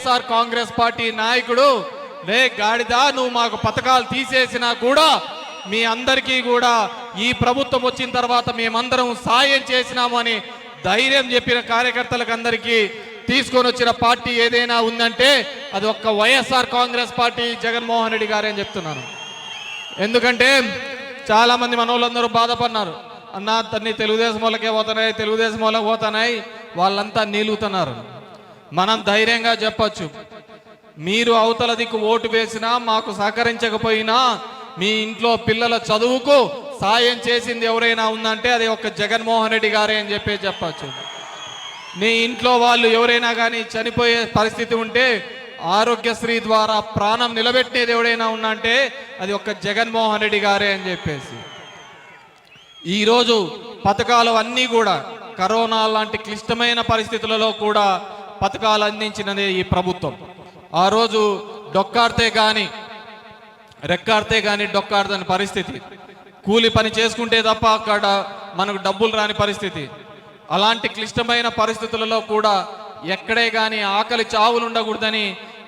YSR Congress party నాయకుడు లే గాడిదా నువ్వు మాకు పథకాలు తీసేసినా కూడా మీ అందరికీ కూడా ఈ ప్రభుత్వం వచ్చిన తర్వాత మేమందరం సాయం చేసినాము అని ధైర్యం చెప్పిన కార్యకర్తలకు అందరికీ తీసుకొని వచ్చిన పార్టీ ఏదైనా ఉందంటే అది ఒక్క YSR Congress party Jaganmohan Reddy గారే అని చెప్తున్నాను. ఎందుకంటే చాలా మంది మనోళ్ళందరూ బాధపడినారు. అన్న తన్ని తెలుగుదేశం వాళ్ళకే పోతున్నాయి తెలుగుదేశం వాళ్ళకి పోతున్నాయి వాళ్ళంతా నీలుగుతున్నారు. మనం ధైర్యంగా చెప్పచ్చు. మీరు అవతల దిక్కు ఓటు వేసినా మాకు సహకరించకపోయినా మీ ఇంట్లో పిల్లల చదువుకు సాయం చేసింది ఎవరైనా ఉందంటే అది ఒక జగన్మోహన్ రెడ్డి గారే అని చెప్పి చెప్పచ్చు. మీ ఇంట్లో వాళ్ళు ఎవరైనా కానీ చనిపోయే పరిస్థితి ఉంటే ఆరోగ్యశ్రీ ద్వారా ప్రాణం నిలబెట్టేది ఎవడైనా ఉన్నంటే అది ఒక జగన్మోహన్ రెడ్డి గారే అని చెప్పేసి. ఈరోజు పథకాలు అన్నీ కూడా కరోనా లాంటి క్లిష్టమైన పరిస్థితులలో కూడా పథకాలు అందించినదే ఈ ప్రభుత్వం. ఆ రోజు డొక్కాడితే కానీ రెక్కాడితే కానీ డొక్కాడదని పరిస్థితి. కూలి పని చేసుకుంటే తప్ప అక్కడ మనకు డబ్బులు రాని పరిస్థితి. అలాంటి క్లిష్టమైన పరిస్థితులలో కూడా ఎక్కడే కానీ ఆకలి చావులు ఉండకూడదని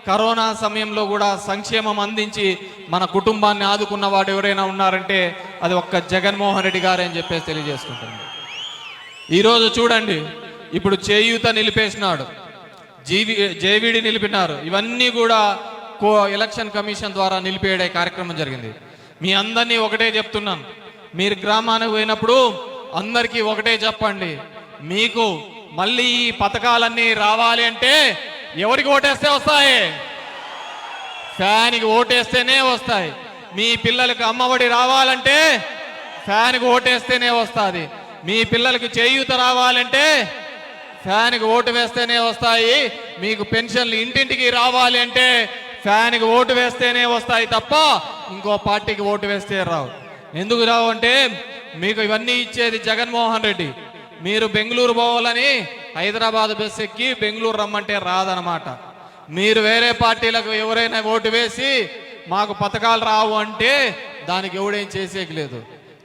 కరోనా సమయంలో కూడా సంక్షేమం అందించి మన కుటుంబాన్ని ఆదుకున్న వాడు ఎవరైనా ఉన్నారంటే అది ఒక్క జగన్మోహన్ రెడ్డి గారే అని చెప్పేసి తెలియజేసుకుంటాను ఈరోజు చూడండి ఇప్పుడు చేయూత నిలిపేసినాడు. జీవి జేవిడి నిలిపినారు. ఇవన్నీ కూడా కో ఎలక్షన్ కమిషన్ ద్వారా నిలిపేయడే కార్యక్రమం జరిగింది. మీ అందరినీ ఒకటే చెప్తున్నాను. మీరు గ్రామానికి పోయినప్పుడు అందరికీ ఒకటే చెప్పండి. మీకు మళ్ళీ ఈ పథకాలన్నీ రావాలి అంటే ఎవరికి ఓటేస్తే వస్తాయి? ఫ్యాన్కి ఓటేస్తేనే వస్తాయి. మీ పిల్లలకు అమ్మఒడి రావాలంటే ఫ్యాన్కి ఓటేస్తేనే వస్తుంది. మీ పిల్లలకు చేయూత రావాలంటే ఫ్యాన్కి ఓటు వేస్తేనే వస్తాయి. మీకు పెన్షన్లు ఇంటింటికి రావాలి అంటే ఫ్యాన్కి ఓటు వేస్తేనే వస్తాయి తప్ప ఇంకో పార్టీకి ఓటు వేస్తే రావు. ఎందుకు రావు అంటే మీకు ఇవన్నీ ఇచ్చేది జగన్మోహన్ రెడ్డి. మీరు బెంగళూరు పోవాలని హైదరాబాద్ బస్ ఎక్కి బెంగళూరు రమ్మంటే రాదనమాట మీరు వేరే పార్టీలకు ఎవరైనా ఓటు వేసి మాకు పథకాలు రావు అంటే దానికి ఎవడేం చేసేకి లేదు.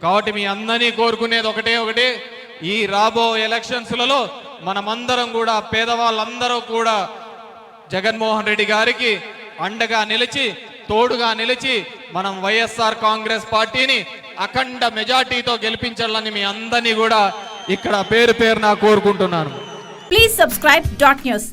కాబట్టి మీ అందరినీ కోరుకునేది ఒకటే ఒకటి. ఈ రాబో ఎలక్షన్స్లలో మనమందరం కూడా పేదవాళ్ళందరూ కూడా జగన్మోహన్ రెడ్డి గారికి అండగా నిలిచి తోడుగా నిలిచి మనం వైఎస్ఆర్ కాంగ్రెస్ పార్టీని అఖండ మెజార్టీతో గెలిపించాలని మీ అందరినీ కూడా ఇక్కడ పేరు పేరున కోరుకుంటున్నాను. Please subscribe dot news